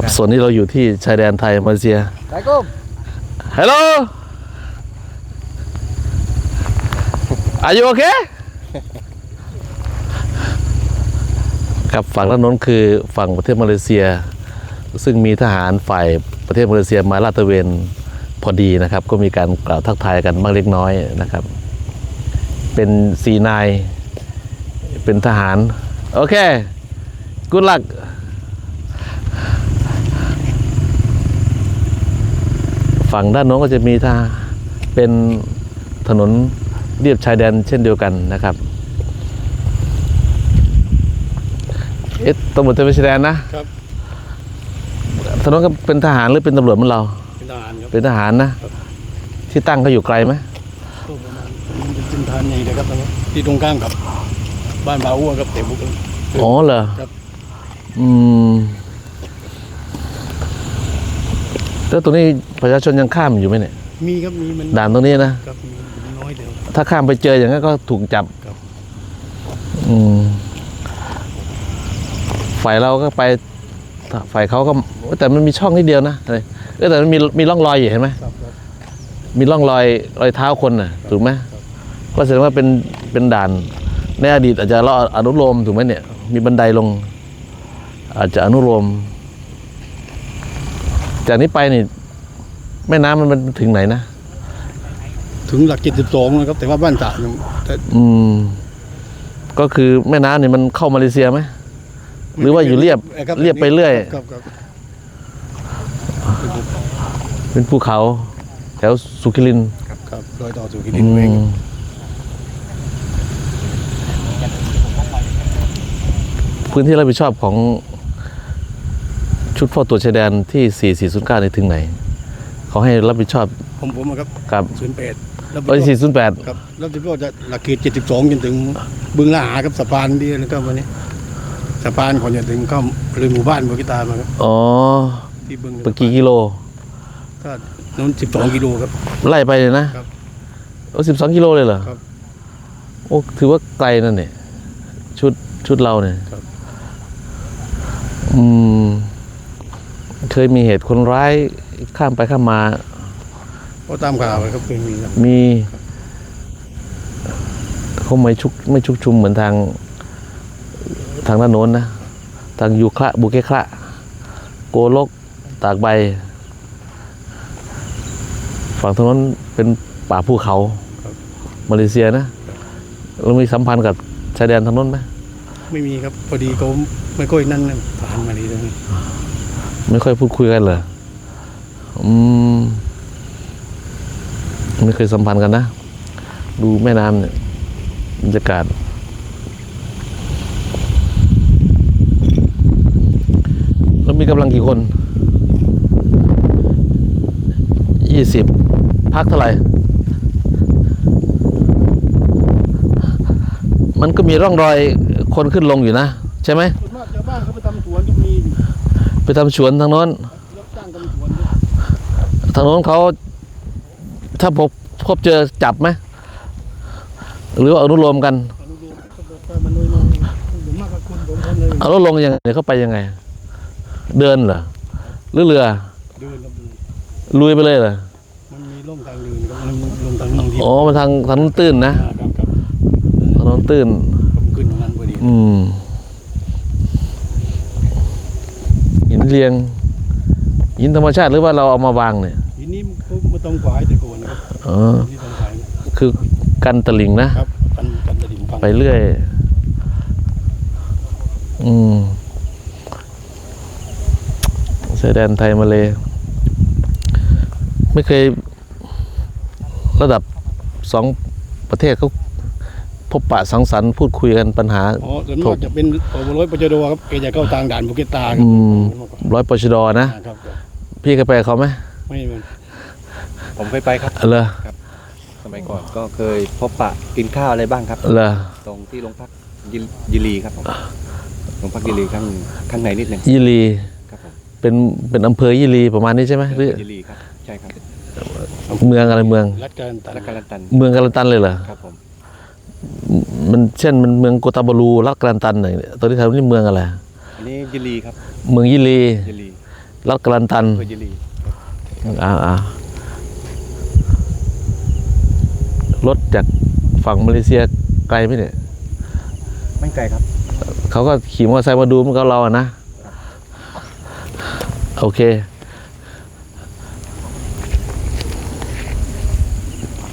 กับส่วนนี้เราอยู่ที่ชายแดนไทยมาเลเซีย Assalamualaikum. Hello Are you okay ครับฝั่งด้านโน้นคือฝั่งประเทศมาเลเซีย ซึ่งมีทหารฝ่ายประเทศมาเลเซียมาลาดตระเวนพอดีนะครับ ก็มีการกล่าวทักทายกันบ้างเล็กน้อยนะครับ เป็นซีนาย เป็นทหาร โอเค good luck ฝั่งด้านโน้นก็จะมีท่าเป็นถนนเรียบชายแดนเช่นเดียวกันนะครับเอ๊ะตำรวจตระเวนชายแดนนะครับถนนก็เป็นทหารหรือเป็นตำรวจเหมือนเรา เป็นทหารครับเป็นทหารนะ ที่ตั้งเขาอยู่ไกลไหมก็ประมาณมันเป็นทหารใหญ่เลยครับตรงนี้ที่ตรงข้ามกับ บ้านบาอ้วครับเตะบุกอ๋อเหรอครับ อืม แล้วตรงนี้ประชาชนยังข้ามอยู่ไหมเนี่ย มีครับมีมันด่านตรงนี้นะ ครับมีมันน้อยเดียว ถ้าข้ามไปเจออย่างนั้นก็ถูกจับครับ อืมฝ่ายเราก็ไป ฝ่ายเขาก็แต่มันมีช่องนิดเดียวนะเออเออแต่มันมีมีร่องรอยอยู่เห็นไหม ครับครับ มีร่องรอยรอยเท้าคนน่ะถูกไหมก็แสดงว่าเป็นเป็นด่านในอดีตอาจจะเราอนุโลมถูกไหมเนี่ย มีบันไดลง อาจจะอนุโลม จากนี้ไปนี่แม่น้ำมันมันถึงไหนนะถึงหลักเจ็ดสิบสองนะครับ แต่ว่าบ้านตายังแต่อืม ก็คือแม่น้ำเนี่ยมันเข้ามาเลเซียไหม หรือว่าอยู่เรียบครับเรียบไปเรื่อย ครับครับเป็นภูเขา แถวสุขิรินทร์ครับครับรอยต่อสู่กินอืเองมพื้นที่รับผิดชอบของ ชุดเฝ้าตรวจชายแดนที่ 4409นี่ถึงไหน เขาให้รับผิดชอบผมผมอะครับกับศูนย์แปดแล้วเอ้ย408ครับแล้วที่พ่อจะหลักเขตเจ็ดสิบสองจนถึงบึงละหากับสะพานดีแล้วก็วันนี้สะพานก่อนจะถึงเข้าเลยหมู่บ้านบกิตามาครับอ๋อที่บึงปกี่กิโลก็นู้นสิบสองกิโลครับ ไล่ไปเลยนะครับ โอ้สิบสองกิโลเลยเหรอครับ โอ้ถือว่าไกลนั่นเนี่ยชุดชุดเราเนี่ยครับ อืม เคยมีเหตุคนร้ายข้ามไปข้ามมาเพราะตามข่าวครับเคยมีครับมีเขาไม่ชุกไม่ชุกชุมเหมือนทางทางด้านโน้นนะ ทางยูคระบุเกคระโกลกตากใบ ฝั่งทางโน้นเป็นป่าภูเขา มาเลเซียนะเรามีสัมพันธ์กับชายแดนทางโน้นไหมไม่มีครับ พอดีเขาไม่ค่อยนั่นนะผ่านมาดีตรงนี้ ไม่ค่อยพูดคุยกันเหรออืมไม่เคยสัมพันธ์กันนะ ดูแม่น้ำเนี่ยบรรยากาศ แล้วมีกำลังกี่คน ยี่สิบ พักเท่าไหร่ มันก็มีร่องรอยคนขึ้นลงอยู่นะ ใช่ไหม ไปทำสวนทางโน้นรับจ้างทำสวนทางโน้นเขาถ้าพบพบเจอจับไหมหรือว่าอนุโลมกันอนุโลมก็แบบว่ามันน้อยๆส่วนมากก็คนสองคนเลยอนุโลมยังไงเขาไปยังไง เดินเหรอหรือเรือเดินครับลุยไปเลยเหรอมันมีร่องทางเดินครับมันลงทางนั่งที่อ๋อมาทางทางนู้นตื้นนะครับครับทางนู้นตื้นขึ้นตรงนั้นพอดีอืมหิน เรียงหินธรรมชาติหรือว่าเราเอามาวางเนี่ยทีนี้มันไม่ต้องขวายแต่ก่อนนะครับอ๋อที่ต้องขวายคือกันตะลิงนะ ครับกันกันตะลิ่งฟังไปเรื่อย อืมชายแดนไทยมาเลย ไม่เคยระดับสองประเทศเขา พบปะสังสรรค์พูดคุยกันปัญหาอ๋อส่วนมากจะเป็นโอเวอร์ร้อยปจโดครับแกจะเข้าทางด่านบุกิตาครัอืมร้อยปชดนะ ครับครับพี่เคยไปกับเขาไหมไม่เหมือนผมเคยไปครับเลอสมัยก่อนก็เคยพบปะกินข้าวอะไรบ้างครับเลอตรงที่โรงพักยิยิลีครับผมโรงพักยิลีข้างข้างในนิดหนึ่งยี่ลีครับผมเป็นเป็นอำเภอยี่ลีประมาณนี้ใช่ไหมหรือยิลีครับใช่ครับเมืองอะไรเมืองรัดการตัดและการันตันเมืองกาลันตันเลยเหรอครับผม มันเช่นมันเมืองโกตาบารูรักกาลันตันหน่อยตอนที่ทำนี่เมืองอะไรอันนี้ยิลีครับ เมืองยี่ลียิลีรัฐกลันตันอำเภอยิลีอ่าอ่ารถจากฝั่งมาเลเซียไกลไหมเนี่ยไม่ไกลครับ เขาก็ขี่มอเตอร์ไซค์มาดูเหมันก็เราอะนะ โอเค